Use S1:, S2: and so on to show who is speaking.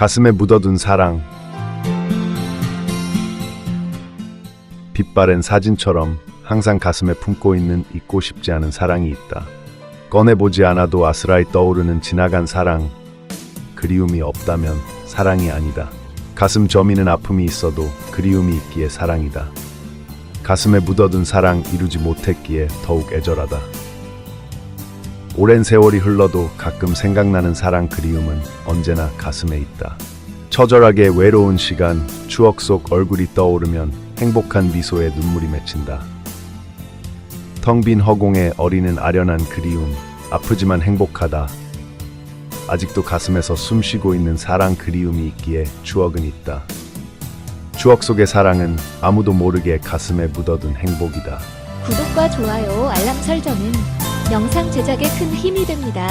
S1: 가슴에 묻어둔 사랑. 빛바랜 사진처럼 항상 가슴에 품고 있는 잊고 싶지 않은 사랑이 있다. 꺼내보지 않아도 아스라이 떠오르는 지나간 사랑. 그리움이 없다면 사랑이 아니다. 가슴 저미는 아픔이 있어도 그리움이 있기에 사랑이다. 가슴에 묻어둔 사랑 이루지 못했기에 더욱 애절하다. 오랜 세월이 흘러도 가끔 생각나는 사랑 그리움은 언제나 가슴에 있다. 처절하게 외로운 시간, 추억 속 얼굴이 떠오르면 행복한 미소에 눈물이 맺힌다. 텅 빈 허공에 어리는 아련한 그리움, 아프지만 행복하다. 아직도 가슴에서 숨쉬고 있는 사랑 그리움이 있기에 추억은 있다. 추억 속의 사랑은 아무도 모르게 가슴에 묻어둔 행복이다.
S2: 구독과 좋아요, 알람 설정은 영상 제작에 큰 힘이 됩니다.